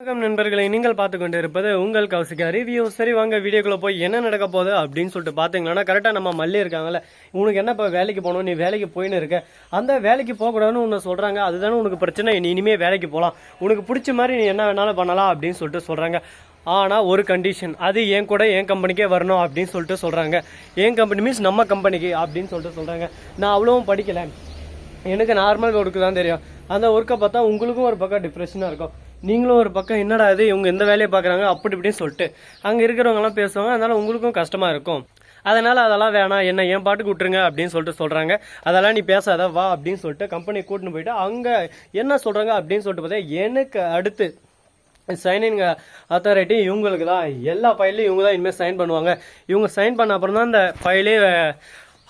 வணக்கம் நண்பர்களை நீங்கள் பார்த்து கொண்டு இருப்பது உங்கள் கௌசிகா ரிவ்யூ சரி வாங்க வீடியோக்குள்ளே போய் என்ன நடக்க போகுது அப்படின்னு சொல்லிட்டு பார்த்தீங்கன்னா கரெக்டாக நம்ம மல்லி இருக்காங்கல்ல உனக்கு என்ன இப்போ வேலைக்கு போகணும் நீ வேலைக்கு போயின்னு இருக்க. அந்த வேலைக்கு போகக்கூடாதுன்னு உன்னை சொல்கிறாங்க அதுதானே உனக்கு பிரச்சனை நீ இனிமேல் வேலைக்கு போகலாம் உனக்கு பிடிச்ச மாதிரி நீ என்ன வேணாலும் பண்ணலாம் அப்படின்னு சொல்லிட்டு சொல்கிறாங்க ஆனால் ஒரு கண்டிஷன் அது என் கூட என் கம்பெனிக்கே வரணும் அப்படின்னு சொல்லிட்டு சொல்கிறாங்க என் கம்பெனி மீன்ஸ் நம்ம கம்பெனிக்கு அப்படின்னு சொல்லிட்டு சொல்கிறாங்க நான் அவ்வளோவும் படிக்கலை. எனக்கு நார்மல் ஒர்க்கு தான் தெரியும். அந்த ஒர்க்கை பார்த்தா உங்களுக்கும் ஒரு பக்கம் டிப்ரெஷனாக இருக்கும். நீங்களும் ஒரு பக்கம் என்னடா இது இவங்க எந்த வேலையை பார்க்குறாங்க அப்படி இப்படின்னு சொல்லிட்டு. அங்கே இருக்கிறவங்கலாம் பேசுவாங்க அதனால உங்களுக்கும் கஷ்டமாக இருக்கும். அதனால் அதெல்லாம் வேணாம் என்ன என் பாட்டுக்கு விட்டுருங்க அப்படின்னு சொல்லிட்டு சொல்கிறாங்க அதெல்லாம் நீ பேசாத வா அப்படின்னு சொல்லிட்டு கம்பெனி கூட்டின்னு போயிட்டு அங்கே என்ன சொல்கிறாங்க அப்படின்னு சொல்லிட்டு பார்த்தா எனக்கு அடுத்து சைனிங் அத்தாரிட்டி இவங்களுக்கு தான் எல்லா ஃபைல்லையும் இவங்க தான் இனிமேல் சைன் பண்ணுவாங்க. இவங்க சைன் பண்ண அப்புறம் தான் அந்த ஃபைலே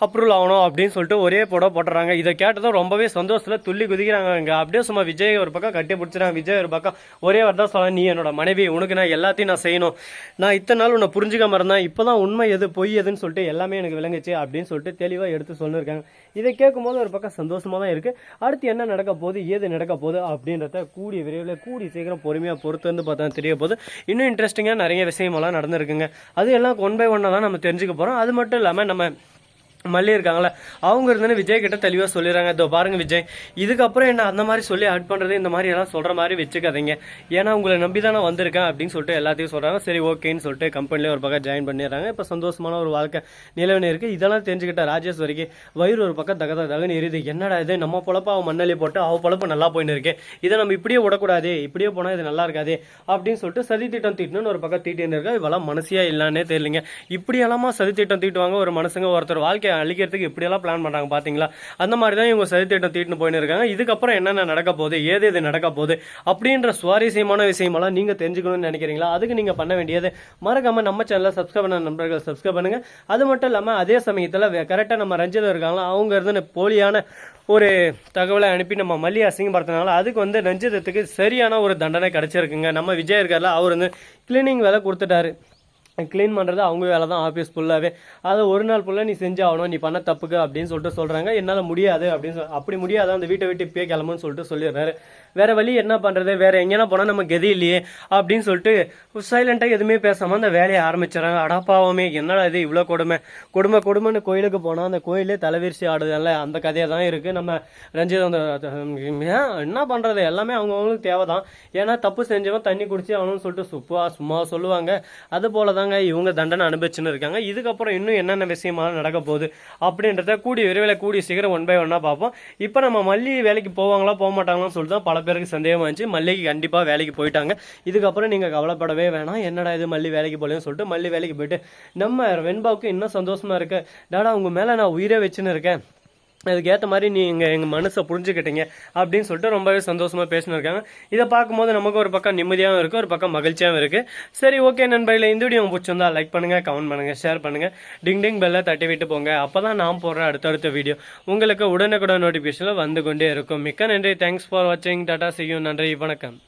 அப்ரூவல் ஆகணும் அப்படின்னு சொல்லிட்டு ஒரே படம் போட்டுறாங்க. இதை கேட்டதும் ரொம்பவே சந்தோஷத்தில் துள்ளி குதிக்கிறாங்க இங்கே. அப்படியே சும்மா விஜய் ஒரு பக்கம் கட்டி பிடிச்சிறாங்க விஜய் ஒரு பக்கம். ஒரே வரதான் தான் சொல்ல நீ என்னோட மனைவி உனக்கு நான் எல்லாத்தையும் நான் செய்யணும். நான் இத்தனை நாள் உன்னை புரிஞ்சுக்காம இருந்தேன். இப்போ தான் உண்மை எது பொய் எதுன்னு சொல்லிட்டு எல்லாமே எனக்கு விளங்குச்சு அப்படின்னு சொல்லிட்டு தெளிவாக எடுத்து சொல்லியிருக்காங்க இதை கேட்கும்போது ஒரு பக்கம் சந்தோஷமாக தான் இருக்குது அடுத்து என்ன நடக்க போகுது ஏது நடக்க போகுது அப்படின்றத கூடிய விரைவில் கூடி சீக்கிரம் பொறுமையாக பொறுத்து வந்து பார்த்தா தெரிய போகுது. இன்னும் இன்ட்ரெஸ்டிங்காக நிறைய விஷயமெல்லாம் நடந்திருக்குங்க. அது எல்லாம் ஒன் பை ஒன்னாக தான் நம்ம தெரிஞ்சுக்க போகிறோம் அது மட்டும் இல்லாமல் நம்ம மல்லி இருக்காங்களே அவங்க இருந்துன்னு விஜய் கிட்ட தெளிவாக சொல்லிடுறாங்க. இதோ பாருங்க விஜய் இதுக்கப்புறம் என்ன அந்த மாதிரி சொல்லி ஆட் பண்ணுறது இந்த மாதிரி எல்லாம் சொல்கிற மாதிரி வச்சுக்காதீங்க. ஏன்னா உங்களை நம்பி தான் வந்திருக்கேன் அப்படின்னு சொல்லிட்டு எல்லாத்தையும் சொல்கிறாங்க சரி ஓகேன்னு சொல்லிட்டு கம்பெனிலே ஒரு பக்கம் ஜாயின் பண்ணிடுறாங்க. இப்போ சந்தோஷமான ஒரு வாழ்க்கை நிலவனு இருக்குது இதெல்லாம் தெரிஞ்சுக்கிட்ட ராஜேஷ் வரைக்கும் வயிறு ஒரு பக்கம் தக தகன்னு எரியுது. என்னடா இது? நம்ம பொழப்ப அவன் மண்ணலி போட்டு அவ பொழப்பு நல்லா போயின்னு இருக்கேன் இதை நம்ம இப்படியே விடக்கூடாது இப்படியே போனால் இது நல்லா இருக்காது அப்படின்னு சொல்லிட்டு சதி திட்டம் தீட்டணும்னு ஒரு பக்கம் தீட்டின்னு இருக்கா இவெல்லாம் மனசியா இல்லைன்னே தெரியலங்க. இப்படியெல்லாமா சதி திட்டம் தீட்டுவாங்க. ஒரு மனுஷங்க ஒருத்தர் வாழ்க்கையை அழிக்கிறதுக்கு இப்படியெல்லாம் பிளான் பண்ணுறாங்க பார்த்தீங்களா அந்த மாதிரி தான் இவங்க சதி திட்டம் தீட்டுன்னு போயின்னு இருக்காங்க. இதுக்கப்புறம் என்னென்ன நடக்க போகுது ஏது எது நடக்க போகுது அப்படின்ற சுவாரஸ்யமான விஷயமெல்லாம் நீங்கள் தெரிஞ்சுக்கணும்னு நினைக்கிறீங்களா? அதுக்கு நீங்கள் பண்ண வேண்டியது மறக்காம நம்ம சேனலை சப்ஸ்கிரைப் பண்ண நண்பர்கள் சப்ஸ்கிரைப் பண்ணுங்க. அது மட்டும் இல்லாமல் அதே சமயத்தில் கரெக்டாக நம்ம ரஞ்சிதம் இருக்காங்களா? அவங்க இருந்து போலியான ஒரு தகவலை அனுப்பி நம்ம மல்லி அசிங்கப்படுத்தினால அதுக்கு வந்து ரஞ்சிதத்துக்கு சரியான ஒரு தண்டனை கிடைச்சிருக்குங்க. நம்ம விஜய் இருக்கார்ல அவர் வந்து கிளீனிங் வேலை கொடுத்துட்டாரு. க்ளீன் பண்ணுறது அவங்க வேலை தான் ஆஃபீஸ் ஃபுல்லாகவே அதை ஒரு நாள் ஃபுல்லாக நீ செஞ்சாகணும் நீ பண்ண தப்புக்கு அப்படின்னு சொல்லிட்டு சொல்கிறாங்க என்னால் முடியாது அப்படின்னு சொல் அப்படி முடியாது. அந்த வீட்டை விட்டு இப்பயே கிளம்புன்னு சொல்லிட்டு சொல்லிடுறாரு. வேறு வழி என்ன பண்ணுறது வேறு எங்கேனா போனால் நம்ம கதி இல்லையே அப்படின்னு சொல்லிட்டு சைலண்ட்டாக எதுவுமே பேசாமல் அந்த வேலையை ஆரம்பிச்சிடறாங்க. அடாப்பாவமே என்னடா இது இவ்வளோ கொடுமை? கொடுமை கொடுமைன்னு கோயிலுக்கு போனால் அந்த கோயிலே தலைவிரிசி ஆடுதல்ல அந்த கதையாக தான் இருக்குது நம்ம ரஞ்சித் அந்த ஏன் என்ன பண்ணுறது எல்லாமே அவங்கவுங்களுக்கு தேவை தான் ஏன்னா தப்பு செஞ்சவன் தண்ணி குடிச்சு அவனும் சொல்லிட்டு சுப்பா சும்மா சொல்லுவாங்க. அது போல இருக்காங்க இவங்க தண்டனை அனுபவிச்சுன்னு இருக்காங்க. இதுக்கப்புறம் இன்னும் என்னென்ன விஷயமா நடக்க போகுது அப்படின்றத கூடிய விரைவில் கூடிய சீக்கிரம் ஒன் பை ஒன்னாக பார்ப்போம். இப்போ நம்ம மல்லி வேலைக்கு போவாங்களா போக மாட்டாங்களான்னு சொல்லிட்டு தான் பல பேருக்கு சந்தேகமாக இருந்துச்சு. மல்லிக்கு கண்டிப்பாக வேலைக்கு போயிட்டாங்க. இதுக்கப்புறம் நீங்கள் கவலைப்படவே வேணாம். என்னடா இது மல்லி வேலைக்கு போகலன்னு சொல்லிட்டு மல்லி வேலைக்கு போயிட்டு நம்ம வெண்பாவுக்கு இன்னும் சந்தோஷமாக இருக்கு. டாடா உங்கள் மேலே நான் உயிரே வச்சுன்னு இருக்கேன். அதுக்கேற்ற மாதிரி நீங்கள் எங்கள் மனசை புரிஞ்சுக்கிட்டீங்க அப்படின்னு சொல்லிட்டு ரொம்பவே சந்தோஷமாக பேசினிருக்காங்க. இதை பார்க்கும்போது நமக்கு ஒரு பக்கம் நிம்மதியாகவும் இருக்குது ஒரு பக்கம் மகிழ்ச்சியாகவும் இருக்குது சரி ஓகே நண்பர்களே இந்த வீடியோ உங்களுக்கு பிடிச்சிருந்தா லைக் பண்ணுங்கள் கமெண்ட் பண்ணுங்கள் ஷேர் பண்ணுங்கள் டிங் டிங் பெல்லை தட்டி விட்டு போங்க. அப்போ தான் நான் போடுற அடுத்தடுத்த வீடியோ உங்களுக்கு உடனுக்குடன் நோட்டிஃபிகேஷனில் வந்து கொண்டே இருக்கும். மிக்க நன்றி. தேங்க்ஸ் ஃபார் வாட்சிங் டாட்டா செய்யும் நன்றி. வணக்கம்.